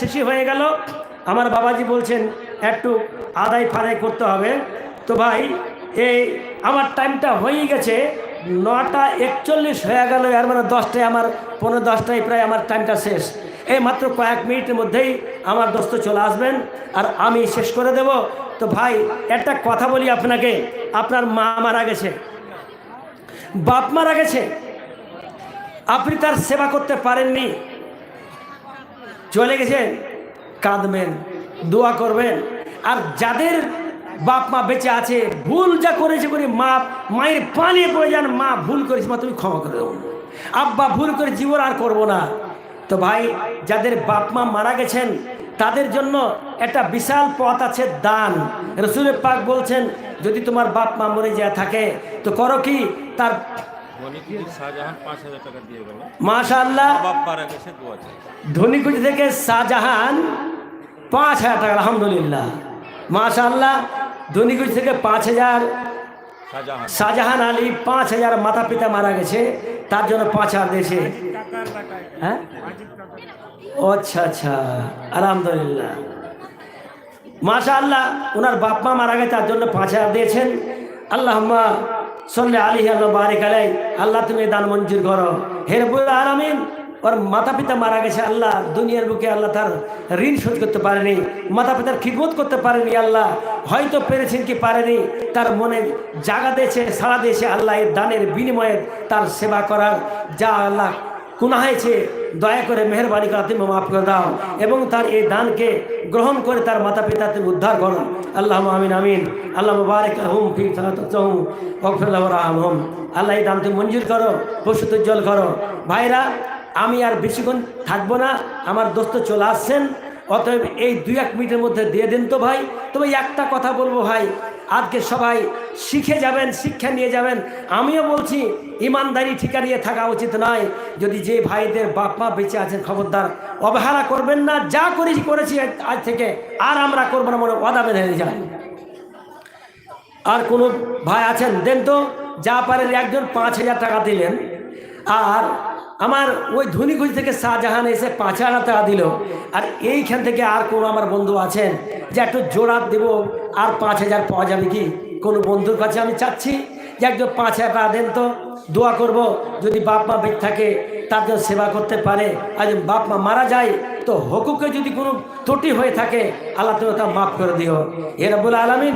শেষই হয়ে গেল। আমার বাবাজি বলছেন, একটু আদায় ফাদাই করতে হবে। তো ভাই, এই আমার টাইমটা হয়ে গেছে। নটা একচল্লিশ হয়ে গেল, এর মানে দশটায় আমার পনেরো দশটায় প্রায় আমার টাইমটা শেষ। এই মাত্র কয়েক মিনিটের মধ্যেই আমার দোস্ত চলে আসবেন, আর আমি শেষ করে দেব। তো ভাই, একটা কথা বলি আপনাকে, আপনার মা মারা গেছে। বাপ মারা গেছে। আপনি তার সেবা করতে পারেননি। চলে গেছেন, কাঁদবেন, দোয়া করবেন। আর যাদের বাপ মা বেঁচে আছে, ভুল যা করেছে করে মা, মায়ের পানিয়ে পড়ে যান, মা ভুল করেছে, মা তুমি ক্ষমা করে দেবো আব্বা, ভুল করে জীবন আর করব না। তো ভাই, যাদের বাপ মা মারা গেছেন, তাদের জন্য একটা বিশাল পথ আছে দান। রসুলের পাক বলছেন, যদি তোমার বাপ মা মরে যায় থাকে, তো করো কি? তার ধনীকুটি শাহজাহান পাঁচ হাজার টাকা দিয়ে গেল। মাশা আল্লাহ বাপ মারা গেছে দু হাজার ধনীকুটি থেকে শাহজাহান পাঁচ হাজার টাকা আলহামদুলিল্লাহ। মাশা আল্লাহ ধনীকুটি থেকে পাঁচ হাজার শাহজাহান। আলী পাঁচ হাজার মাতা পিতা মারা গেছে তার জন্য পাঁচ হাজার দিয়েছে। হ্যাঁ? আচ্ছা আচ্ছা আলহামদুলিল্লাহ। মাশা আল্লাহ ওনার বাপ মা মারা গেছে তার জন্য পাঁচ হাজার দিয়েছেন। আল্লাহ সল্লে আলি আল্লাহ বারে আলাই, আল্লাহ তুমি দান মঞ্জুর করো। হেরবুল আলমিন, ওর মাতা পিতা মারা গেছে, আল্লাহ দুনিয়ার বুকে আল্লাহ তার ঋণ শোধ করতে পারেনি মাতা পিতার খিদমত করতে পারেনি আল্লাহ, হয়তো পেরেছেন কি পারেনি, তার মনে জাগা দিয়েছে সারা দিয়েছে আল্লাহ এর দানের বিনিময়ে তার সেবা করার, যা আল্লাহ গুণা হয়েছে দয়া করে মেহরবানি করে তুমি মাফ করে দাও এবং তার এই দানকে গ্রহণ করে তার মাতা পিতা তুমি উদ্ধার করো। আল্লাহ আমিন আমিন। আল্লাহ মুবারক হুম ফি সালাতুহুম ওয়াগফির রাহমহুম। আল্লাহ এই দান তুমি মঞ্জুর করো প্রসূত জল করো। ভাইরা, আমি আর বেশিক্ষণ থাকব না, আমার দোস্ত চলে আসছেন, অতএব এই দুই এক মিনিটের মধ্যে দিয়ে দিন তো ভাই। তবে একটা কথা বলব ভাই আজকে সবাই শিখে যাবেন, শিক্ষা নিয়ে যাবেন। আমিও বলছি, ইমানদারি ঠিকা নিয়ে থাকা উচিত নয়। যদি যে ভাইদের বাপ বেঁচে আছেন, খবরদার, অবহেলা করবেন না, যা করেছি করেছি আজ থেকে, আর আমরা করব না মনে ওয়াদা বেঁধে যায় আর কোনো ভাই আছেন? দেন তো, যা পারেন, একজন পাঁচ হাজার টাকা দিলেন। আর আমার ওই ধনীগুলি থেকে শাহজাহান এসে পাঁচ হাজার টাকা দিল। আর এইখান থেকে আর কোনো আমার বন্ধু আছেন? যে একটু জোড়া দেব, আর পাঁচ হাজার পাওয়া যাবে কি? কোনো বন্ধুর কাছে আমি চাচ্ছি? যে একজন পাঁচ হাজার টাকা দেন তো, দোয়া করব, যদি বাপ মা বেঁচে থাকে, তার জন্য সেবা করতে পারে। আর যদি বাপ মা মারা যায়, তো হকুকে যদি কোনো ত্রুটি হয়ে থাকে, আল্লাহ তুমি তা মাফ করে দিও। এরা বলে আলামিন,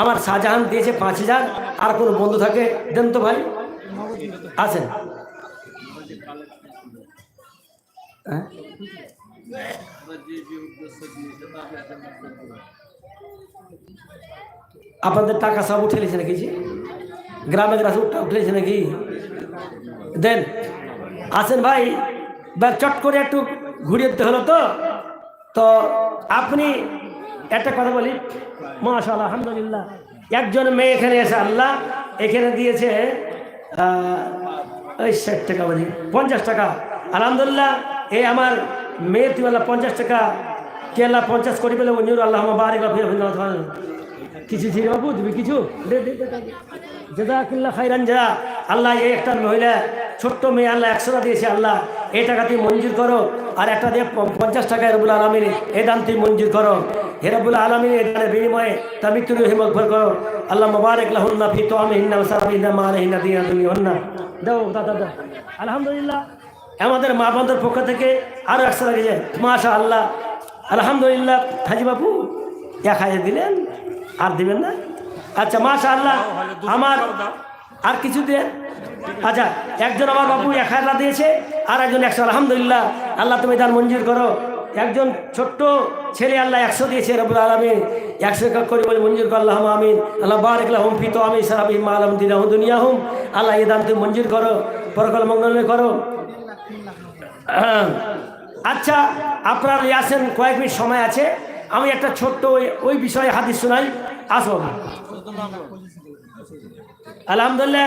আমার শাহজাহান দিয়েছে পাঁচ হাজার, আর কোনো বন্ধু থাকে? দেন তো ভাই। আছেন আপনাদের টাকা সব উঠেছে নাকি গ্রামে গ্রামে উঠে- উঠেছে নাকি? দেন, আসেন ভাই চট করে একটু ঘুরিয়ে দিতে হলো তো। তো আপনি একটা কথা বলি মাশাল আলহামদুলিল্লাহ, একজন মেয়ে এখানে এসে আল্লাহ এখানে দিয়েছে ওই ষাট টাকা বলি পঞ্চাশ টাকা। আলহামদুলিল্লাহ এই আমার মেয়ে তুই আল্লাহ পঞ্চাশ টাকা কেলা পঞ্চাশ কোটি পেলে মঞ্জুর আল্লাহ আফি কিছু ছিল বাবু, দিবি কিছু। জেদাকুল্লাহ খাইরান যা। আল্লাহ এই একটা মহিলা, ছোট্ট মেয়ে, আল্লাহ একশো টাকা দিয়েছে, আল্লাহ। এই টাকা তুই মঞ্জুর করো। আর একটা দিয়ে পঞ্চাশ টাকা রবুল আলমিন এই দান তুই মঞ্জুর করো। হেরাবুল আলমিন এই দানের বিনিময়ে তা মৃত্যুর হিমকভর করো। আল্লাহ মুবারক লাহুন্না ফি তো আমি হিন্না সারাবিনা মা হিন্না দিনা তুমি হন্না দাও দাদা দাদা আলহামদুলিল্লাহ। আমাদের মা বন্ধুর পক্ষ থেকে আরও একশো লাগিয়েছে মাশা আল্লাহ আলহামদুলিল্লাহ, হাজি বাবু, এক হাজার দিলেন, আর দিবেন না? আচ্ছা মাশা আল্লাহ আমার আর কিছু দিয়ে আচ্ছা একজন আমার বাবু এক হাজার দিয়েছে, আর একজন একশো, আলহামদুলিল্লাহ, আল্লাহ তুমি দান মঞ্জুর করো। একজন ছোট্ট ছেলে আল্লাহ একশো দিয়েছে রবুল আলমী একশো একক করে বলে মঞ্জুর করল্লাহ আমিন। আল্লাহ বারিক হুম ফিতো আমি সারাবি আলম দিন দুনিয়া হুম আল্লাহ এ দান তুমি মঞ্জুর করো, পরকাল মঙ্গল করো। আচ্ছা আপনার আসেন কয়েক মিনিট সময় আছে। আমি একটা ছোট্ট ওই ওই বিষয়ে হাদিস শোনাই। আসো। আলহামদুলিল্লাহ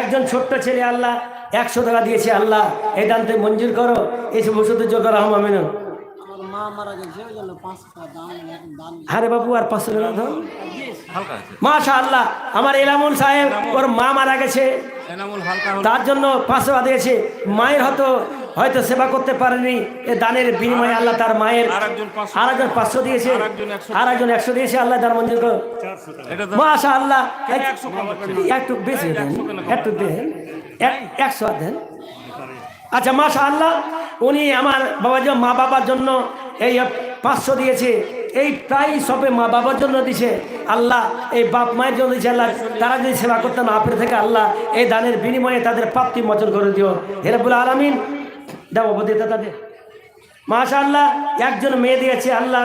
একজন ছোট্ট ছেলে আল্লাহ একশো টাকা দিয়েছে আল্লাহ। এই দান তুমি মঞ্জুর করো। এই সব ওষুধের রহম আমিন। আরে বাবু আর পাঁচশো টাকা ধর হালকা মাশা আল্লাহ আমার এলামুল সাহেব ওর মা মারা গেছে। তার জন্য পাঁচশো টাকা দিয়েছে। মায়ের হয়তো হয়তো সেবা করতে পারেনি। এ দানের বিনিময়ে আল্লাহ তার মায়ের আর একজন পাঁচশো দিয়েছে। আর একজন একশো দিয়েছে আল্লাহ তার মঞ্জুর করো মাশা আল্লাহ? একটু বেশি দেন? একটু দেন একশো দেন। আচ্ছা মাশা আল্লাহ উনি আমার বাবা জন্য মা বাবার জন্য এই পাঁচশো দিয়েছে। এই প্রায় সবে মা বাবার জন্য দিছে। আল্লাহ এই বাপ মায়ের জন্য দিয়েছে। আল্লাহ তারা যদি সেবা করতেন আপনি থেকে আল্লাহ এই দানের বিনিময়ে তাদের প্রাপ্তি মোচন করে দিও। হেরবুল আলমিন দেবো দিতে তাদের মাশা আল্লাহ একজন মেয়ে দিয়েছে আল্লাহ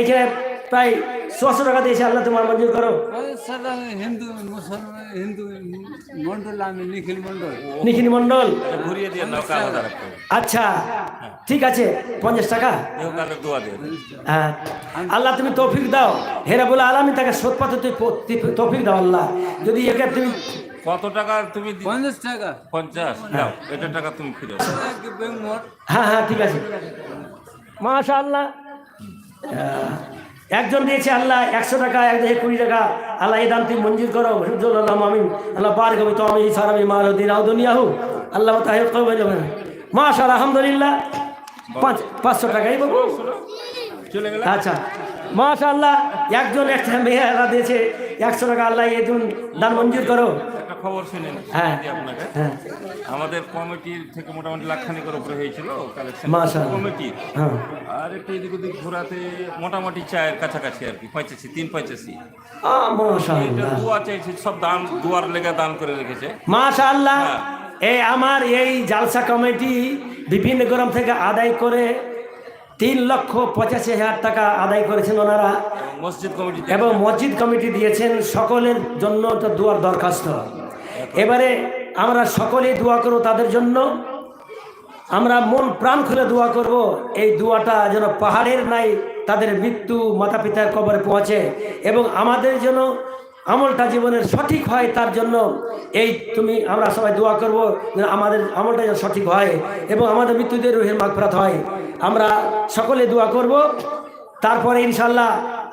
এখানে প্রায় ছশো টাকা দিয়েছে আল্লাহ তোমার মঞ্জুর করো। হিন্দু মুসলমান হিন্দু মন্ডল আমি নিখিল মন্ডল। নিখিল ঘুরিয়ে দিয়ে নৌকা হবে আচ্ছা ঠিক আছে পঞ্চাশ টাকা। হ্যাঁ। আল্লাহ তুমি তৌফিক দাও। হেরা বলে আলামী তাকে সৎ পথে তুই তুই তৌফিক দাও আল্লাহ। যদি একে তুমি কত টাকা তুমি পঞ্চাশ টাকা। পঞ্চাশ? দাও এটা টাকা তুমি ফিরে হ্যাঁ হ্যাঁ ঠিক আছে। মাশা আল্লাহ একজন দিয়েছে আল্লাহ একশো টাকা এক দেখে কুড়ি টাকা। আল্লাহ এই দাম তুই মঞ্জুর করো হুজুর আল্লাহ আমিন। আল্লাহ বার কবি তো আমি সারাবি মার দিন আউ দুনিয়াহু আল্লাহ তাহে কবে যাবেন মাশা আলহামদুলিল্লাহ পাঁচ পাঁচশো টাকাই বাবু চলে গেলে। আচ্ছা। মাশাআল্লাহ একজন একটা মেয়েরা দিয়েছে একশো টাকা আল্লাহ এই দিন মঞ্জুর করো। খবর শুনেন হ্যাঁ। হ্যাঁ। আমাদের কমিটির থেকে মোটামুটি লাখখানিকের উপরে হয়েছিল কালেকশন কমিটির হ্যাঁ। আর একটু এদিক ওদিক ঘোরাতে মোটামুটি চায়ের কাছাকাছি আর কি পঁচাশি তিন পঁচাশি দোয়া চাইছে সব দান দুয়ার লেগে দান করে রেখেছে। মাশাআল্লাহ। হ্যাঁ। এই আমার এই জালসা কমিটি বিভিন্ন গ্রাম থেকে আদায় করে তিন লক্ষ পঁচাশি হাজার টাকা আদায় করেছেন ওনারা। মসজিদ কমিটি এবং মসজিদ কমিটি দিয়েছেন সকলের জন্য তো দোয়ার দরখাস্ত। এবারে আমরা সকলেই দোয়া করব তাদের জন্য। আমরা মন প্রাণ খুলে দোয়া করব এই দোয়াটা যেন পাহাড়ের নাই তাদের মৃত্যু মাতা পিতার কবরে পৌঁছে এবং আমাদের যেন আমলটা জীবনের সঠিক হয়, তার জন্য এই তুমি, আমরা সবাই দোয়া করব আমাদের আমলটা যেন সঠিক হয় এবং আমাদের মৃত্যুদের রুহের মাগফরাত হয়। আমরা সকলে দোয়া করব। তারপরে ইনশাল্লাহ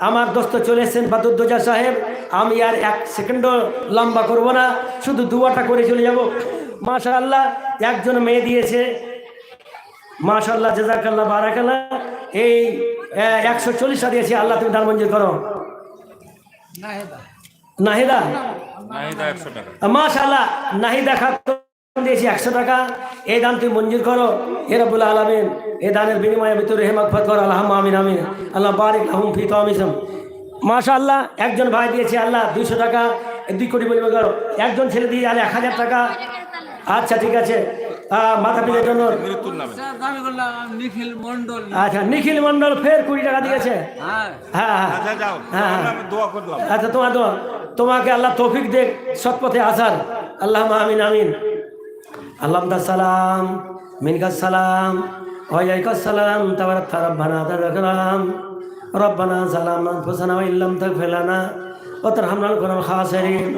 আমার দোস্ত চলে এসেছেন বাদুদ্দোজা সাহেব। আমি আর এক সেকেন্ডও লম্বা করব না, শুধু দুয়াটা করে চলে যাব। মাশা আল্লাহ একজন মেয়ে দিয়েছে। মাশাল্লাহ জাজাকাল্লাহ বারাকাল্লাহ। এই একশো চল্লিশটা দিয়েছে। আল্লাহ তুমি দান মঞ্জুর করো নাহিদা নাহিদা? মাশাল্লাহ নাহিদা খাতুন দিয়েছি একশো টাকা। এই দান তুই মঞ্জুর করো। হে রব্বুল আলমিন এই দানের বিনিময়ে ভিতরে হেমাক ফত কর। আল্লাহ আমিন আমিন। আল্লাহ বারিক আহম ফি তামিসম মাশাল্লাহ একজন ভাই দিয়েছে আল্লাহ দুইশো টাকা। দুই কোটি পরিমাণ করো। একজন ছেলে দিয়ে আল্লাহ এক হাজার টাকা। আচ্ছা ঠিক আছে। মাথা পিতার জন্য। আচ্ছা নিখিল মন্ডল ফের কুড়ি টাকা দিয়েছে। হ্যাঁ। হ্যাঁ হ্যাঁ। আচ্ছা হ্যাঁ, হ্যাঁ। আচ্ছা তোমার দোয়া। তোমাকে আল্লাহ তৌফিক দেখ সৎপথে আসার আল্লাহ আমিন আমিন আল্লাহ সালাম মিনকা সালাম ওয়াইকা সালাম তাবার রব্বানা তারাকালাম রব্বানা সালাম আনফুসানা ওয়া ইল্লাম তাগফির লানা ওয়া তারহামনা লাকুনা খাসিরিন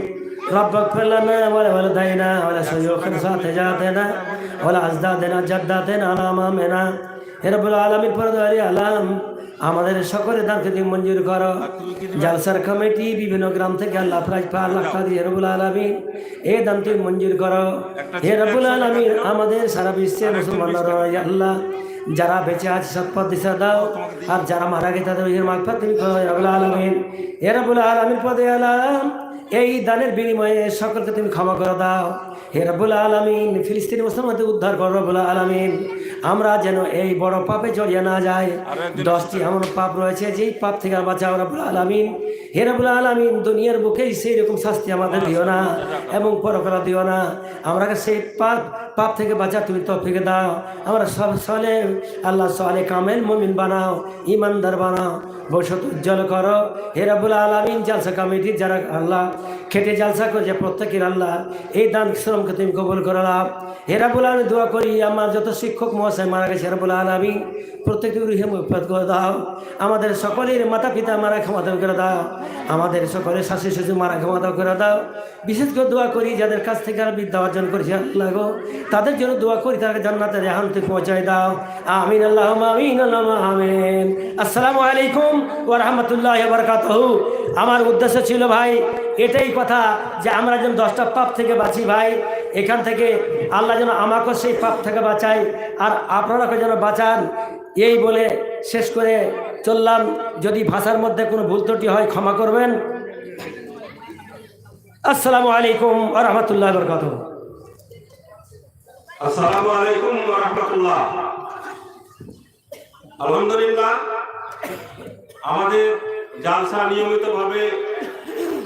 رب اغفر لنا ولوالدينا ولشيوخنا ساتجاتنا ওলা আজদা দেনা, জাদ্দা দেন, আলাম আমেনা হেরবুল আলামী পরদারি আলাম, আমাদের সকলে দানকে তুমি মঞ্জুর করো। জালসার কমিটি, বিভিন্ন গ্রাম থেকে আল্লাহ প্রায় পার লাখ টাকা দিয়ে হেরবুল আলমী এ দান তুমি মঞ্জুর করো। হে রবুল আলমী আমাদের সারা বিশ্বের মুসলমানরা আল্লাহ, যারা বেঁচে আছে সৎপথ দিশা দাও, আর যারা মারা গেছে তাদের মাগফাত তুমি করো রবুল আলমিন। হে রবুল আলমীর পদে আলাম এই দানের বিনিময়ে সকলকে তুমি ক্ষমা করে দাও। হে রব্বুল আলমিন, ফিলিস্তিনি মুসলমানদের উদ্ধার করো রব্বুল আলমিন। আমরা যেন এই বড় পাপে জড়িয়ে না যাই। দশটি এমন পাপ রয়েছে, যেই পাপ থেকে বাঁচাও রব্বুল আলমিন। হে রব্বুল আলমিন, দুনিয়ার বুকেই সেই রকম শাস্তি আমাদের দিও না এবং পরকরা দিও না। আমরা সেই পাপ পাপ থেকে বাঁচা তুমি তফিকে দাও। আমরা সব সলে, আল্লাহ সলে কামেল মমিন বানাও ইমানদার বানাও, ভবিষ্যৎ উজ্জ্বল করো। হে রব্বুল আলমিন, জালসা কমিটি যারা আল্লাহ খেটে জালসা করেছে, প্রত্যেকের আল্লাহ এই দান শ্রমকে তুমি কবুল করলাম হে রব্বুল আলমিন, দোয়া করি, আমার যত শিক্ষক মহাশয় মারা গেছে রব্বুল আলমিন, প্রত্যেকটি রুহে করে দাও। আমাদের সকলের মাতা পিতা মারা ক্ষমতা করে দাও। আমাদের সকলের শাশি শ্বশুর মারা ক্ষমতা করে দাও। বিশেষ করে দোয়া করি, যাদের কাছ থেকে আর বিদ্যা অর্জন করেছে, আল্লাহ তাদের জন্য দোয়া করি তাকে জান্নাতের রেহান থেকে পৌঁছায় দাও। আমিন আল্লাহ আমিন আল্লাহ আমিন। আসসালামু আলাইকুম ও রহমতুল্লাহ বরকাতহু। আমার উদ্দেশ্য ছিল ভাই, এটাই কথা যে আমরা যেন দশটা পাপ থেকে বাঁচি ভাই। এখান থেকে আল্লাহ যেন আমাকেও সেই পাপ থেকে বাঁচায় আর আপনারাকে যেন বাঁচান। এই বলে শেষ করে চললাম। যদি ভাষার মধ্যে কোনো ভুল ত্রুটি হয়, ক্ষমা করবেন। আসসালামু আলাইকুম আ রহমতুল্লাহ বরকাত আসসালামু আলাইকুম ওয়া রাহমাতুল্লাহ। আলহামদুলিল্লাহ, আমাদের জালসা নিয়মিতভাবে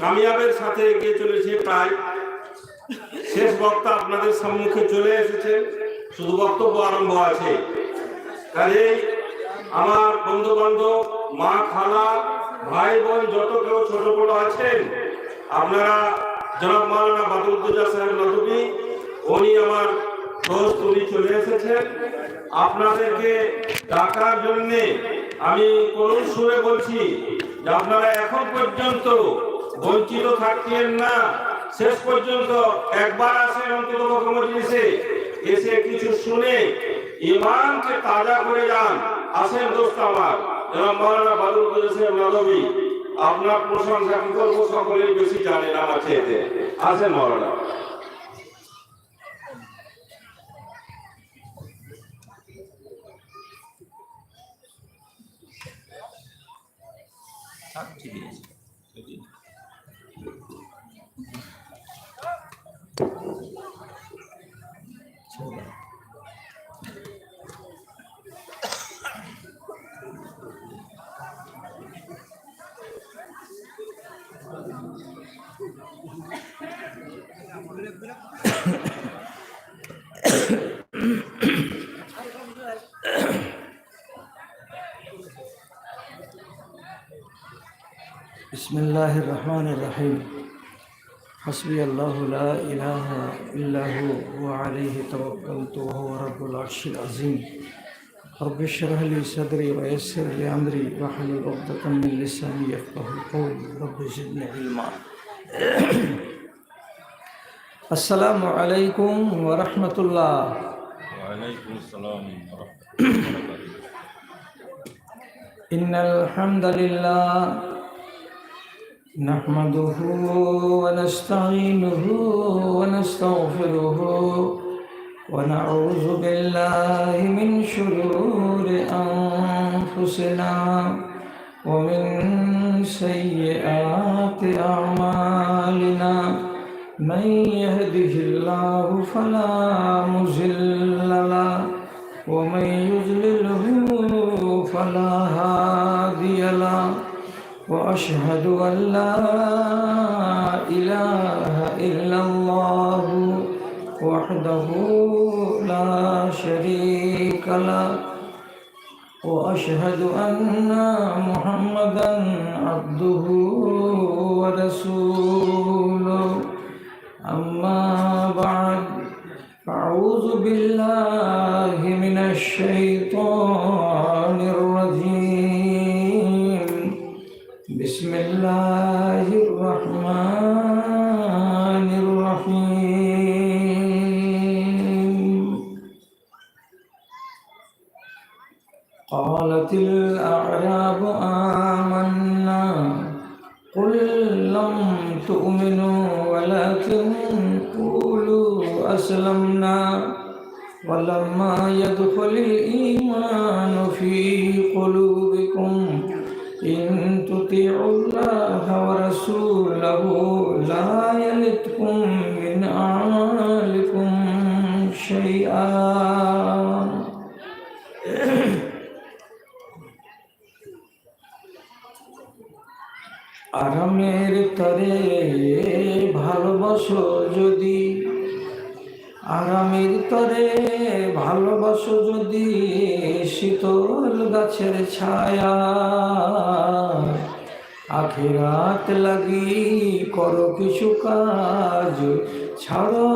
কামিয়াবের সাথে এগিয়ে চলেছে প্রায়। শেষ বক্তা আপনাদের সম্মুখে চলে এসেছে, শুধু বক্তব্য আরম্ভ আছে। কাজেই আমার বন্ধু বান্ধব মা, খালা, ভাই, বোন, যত কেউ ছোট বড় আছেন, আপনারা জনাব মাওলানা বাদরুদ্দোজা সাহেব নদী, উনি আমার দোস্ত উনি চলে এসেছেন। আপনাদেরকে ডাকার জন্য আমি করুণ সুরে বলছি যে আপনারা এখন পর্যন্ত বঞ্চিত থাকছেন না। শেষ পর্যন্ত একবার আসেন অন্তত মজলিসে, এসে কিছু শুনে ইমানকে তাজা করে যান। আসেন দোস্ত আমার, জনাব মাওলানা বাদুল সাহেব নদী আপনার প্রশংসা কি করব সকলেই বেশি জানেন আমার চেয়েতে আসেন মাওলানা। بسم الله الرحمن الرحيم. حسبي الله لا إله إلا هو وعليه توكلت وهو رب العرش العظيم. رب اشرح لي صدري ويسر لي أمري واحلل عقدة من لساني يفقه قولي. رب زدني علما. আসসালাম ওয়া রাহমাতুল্লাহি ওয়া বারাকাতুহু إن الحمد لله نحمده ونستعينه ونستغفره ونعوذ بالله من شرور أنفسنا ومن سيئات أعمالنا من يهده الله فلا مضل له ومن يضلله فلا هادي له وأشهد أن لا إله إلا الله وحده لا شريك له وأشهد أن محمدا عبده ورسوله. اما بعد أعوذ بالله من الشيطان الرجيم بسم الله الرحمن الرحيم قالت الأعراب آمنا قل لم تؤمنوا ولكن قولوا أسلمنا ولما يدخل الإيمان في قلوبكم إن تطيعوا الله ورسوله لا يلتكم من أعمالكم شيئا আরামের তরে ভালোবাসো যদি, আরামের তরে ভালোবাসো যদি শীতল গাছের ছায়া। আখেরাত লাগি করো কিছু কাজ, ছাড়ো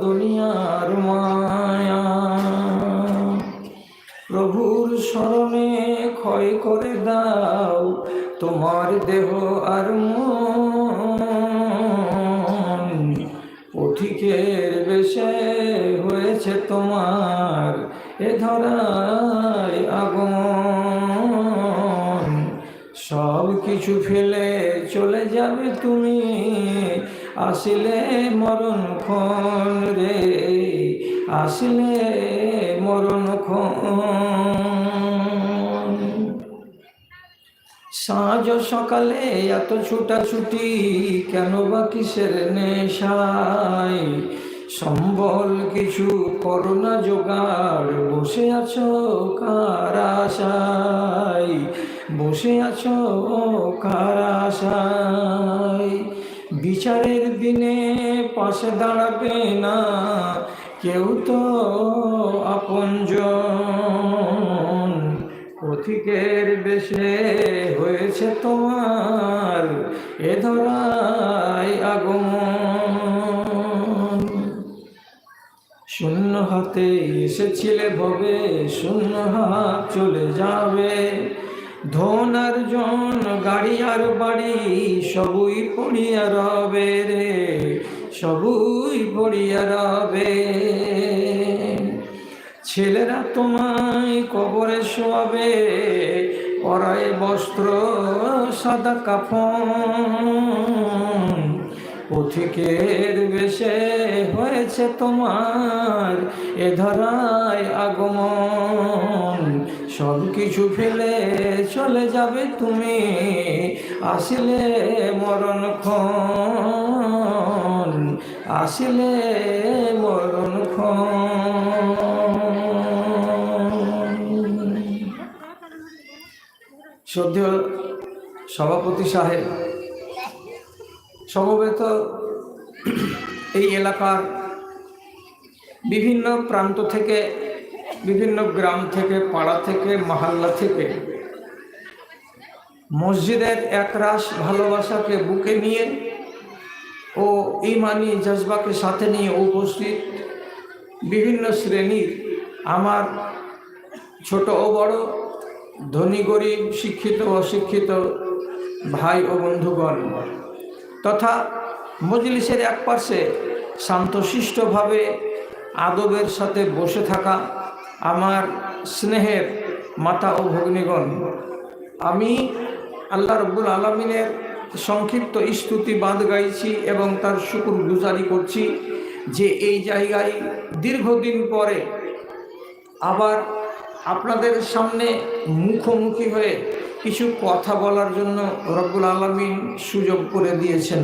দুনিয়ার মায়া। প্রভুর স্মরণে ক্ষয় করে দাও, তোমার দেহ আর মন। পথিকের বেশে হয়েছে তোমার এ ধরায় আগমন। সব কিছু ফেলে চলে যাবে তুমি, আসলে মরণ ক্ষণ রে। আসলে মরণ সাঁঝ সকালে এত ছুটাছুটি কেন বা কিসের নেশায়? সম্বল কিছু করোনা জোগাড়, বসে আছো কার আশায়? বসে আছো কার আশায়? বিচারের দিনে পাশে দাঁড়াবে না কেউ তো আপনজন। পথিকের বেশে হয়েছে তোমার এ ধরায় আগমন। শূন্য হাতে এসেছিলে ভবে, শূন্য হাত চলে যাবে। ধন আর জন গাড়ি আর বাড়ি সবই পড়িয়া রবে রে। সবই পড়িয়া রবে। ছেলেরা তোমায় কবরে শোয়াবে, পরায় বস্ত্র, সাদা কাফন। পথিকের বেশে হয়েছে তোমার এ ধরায় আগমন। সব কিছু ফেলে চলে যাবে তুমি, আসলে মরণ ক্ষণ আসলে মরণ সদ্য সভাপতি সাহেব, সমবেত এই এলাকার বিভিন্ন প্রান্ত থেকে, বিভিন্ন গ্রাম থেকে, পাড়া থেকে, মহল্লা থেকে মসজিদের একরাশ ভালোবাসাকে বুকে নিয়ে ও ইমানি জজবাকে সাথে নিয়ে উপস্থিত বিভিন্ন শ্রেণির আমার ছোট ও বড় ধনী, গরিব, শিক্ষিত, অশিক্ষিত ভাই ও বন্ধুগণ তথা মজলিসের এক পাশে শান্তশিষ্টভাবে আদবের সাথে বসে থাকা আমার স্নেহের মাতা ও ভগ্নীগণ। আমি আল্লাহ রব্বুল আলমিনের সংক্ষিপ্ত স্তুতি বাঁধ গাইছি এবং তার শুকুর গুজারি করছি যে এই জায়গায় দীর্ঘদিন পরে আবার আপনাদের সামনে মুখোমুখি হয়ে কিছু কথা বলার জন্য রব্বুল আলমিন সুযোগ করে দিয়েছেন।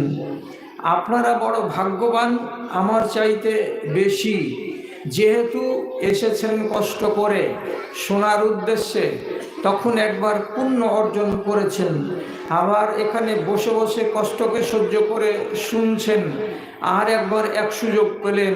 আপনারা বড় ভাগ্যবান, আমার চাইতে বেশি। যেহেতু এসেছেন কষ্ট করে, শোনার উদ্দেশ্যে, তখন একবার পুণ্য অর্জন করেছেন। আবার এখানে বসে বসে কষ্টকে সহ্য করে শুনছেন। আর একবার এক সুযোগ পেলেন।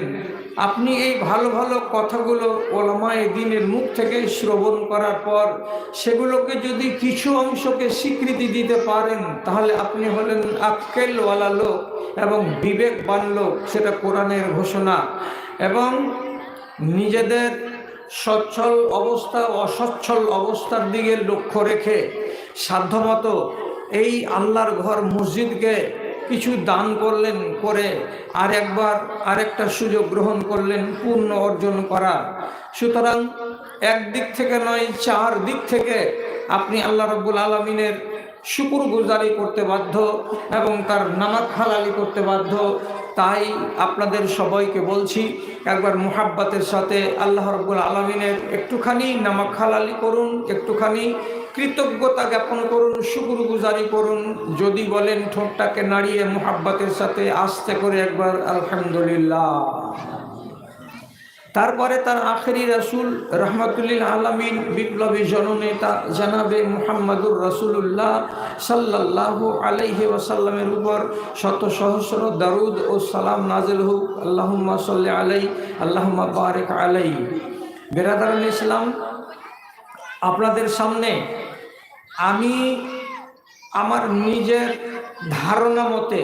আপনি এই ভালো ভালো কথাগুলো ওলামায় দিনের মুখ থেকে শ্রবণ করার পর সেগুলোকে যদি কিছু অংশকে স্বীকৃতি দিতে পারেন, তাহলে আপনি হলেন আক্কেলওয়ালা লোক এবং বিবেকবান লোক, সেটা কোরআনের ঘোষণা। এবং নিজেদের সচ্ছল অবস্থা, অসচ্ছল অবস্থার দিকে লক্ষ্য রেখে সাধ্যমতো এই আল্লাহর ঘর মসজিদকে কিছু দান করলেন, করে আর একবার আরেকটা সুযোগ গ্রহণ করলেন, পূর্ণ অর্জন করা সুতরাং একদিক থেকে নয়, চার দিক থেকে আপনি আল্লাহ রব্বুল আলমিনের শুকুর গুজারি করতে বাধ্য এবং তার নামাক হালালি করতে বাধ্য। তাই আপনাদের সবাইকে বলছি, একবার মুহাব্বাতের সাথে আল্লাহ রব্বুল আলমিনের একটুখানি নামাক হালালি করুন, একটুখানি কৃতজ্ঞতা জ্ঞাপন করুন শুকুর গুজারি করুন। যদি বলেন ঠোঁটটাকে নাড়িয়ে মুহাব্বাতের সাথে আস্তে করে একবার, আলহামদুলিল্লাহ। তারপরে তার আখেরি রাসুল রহমতুল্লিল আলমিন বিপ্লবী জননেতা জানাবে মুহাম্মাদুর রসুল্লাহ সাল্লাহ আলাইহি ওয়াসাল্লামের উপর শত সহস্র দারুদ ও সালাম নাজেল হুক। আল্লাহুম্মা সাল্লি আলাই আল্লাহুম্মা বারেক আলাই বেরাদারুল ইসলাম, আপনাদের সামনে আমি আমার নিজের ধারণা মতে